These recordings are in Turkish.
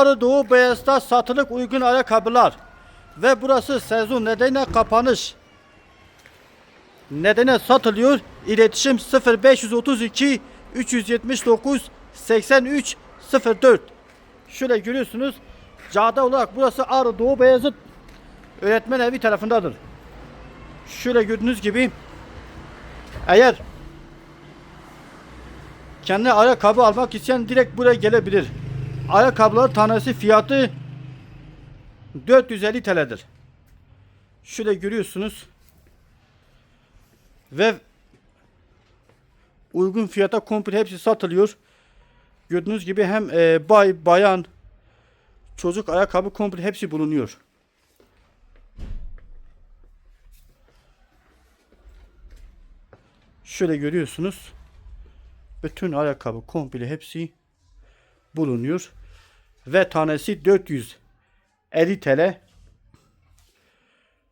Doğu Beyaz'da satılık uygun ayakkabılar ve burası sezon nedeniyle kapanış nedeniyle satılıyor. İletişim 0532 379 83 04 Şöyle görüyorsunuz. Cadde olarak burası Ağrı Doğu Beyazıt öğretmen evi tarafındadır. Şöyle gördüğünüz gibi eğer kendi ayakkabı almak isteyen direkt buraya gelebilir. Ayakkabılar tanesi fiyatı 450 TL'dir. Şöyle görüyorsunuz. Ve uygun fiyata komple hepsi satılıyor. Gördüğünüz gibi hem e, bay, bayan, çocuk ayakkabı komple hepsi bulunuyor. Şöyle görüyorsunuz. Bütün ayakkabı komple hepsi bulunuyor. Ve tanesi 450 TL.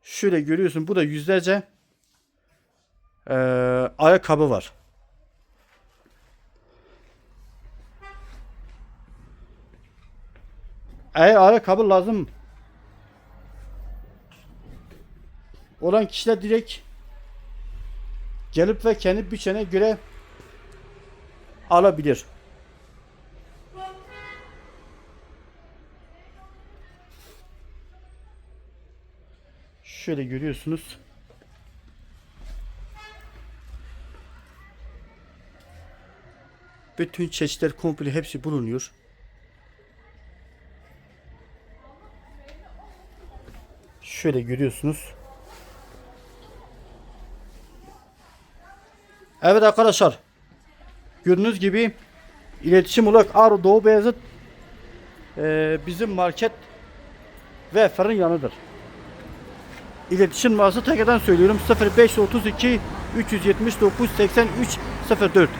Şöyle görüyorsun burada yüzlerce eee, ayakkabı var. Eğer ayakkabı lazım olan kişiler direkt gelip ve kendi bütçene göre alabilir. Şöyle görüyorsunuz. Bütün çeşitler komple hepsi bulunuyor. Şöyle görüyorsunuz. Evet arkadaşlar. Gördüğünüz gibi iletişim olarak Ağrı Doğu Beyazıt eee, bizim market ve fırın yanıdır. İletişim numarası tekrardan söylüyorum 0532 379 83 04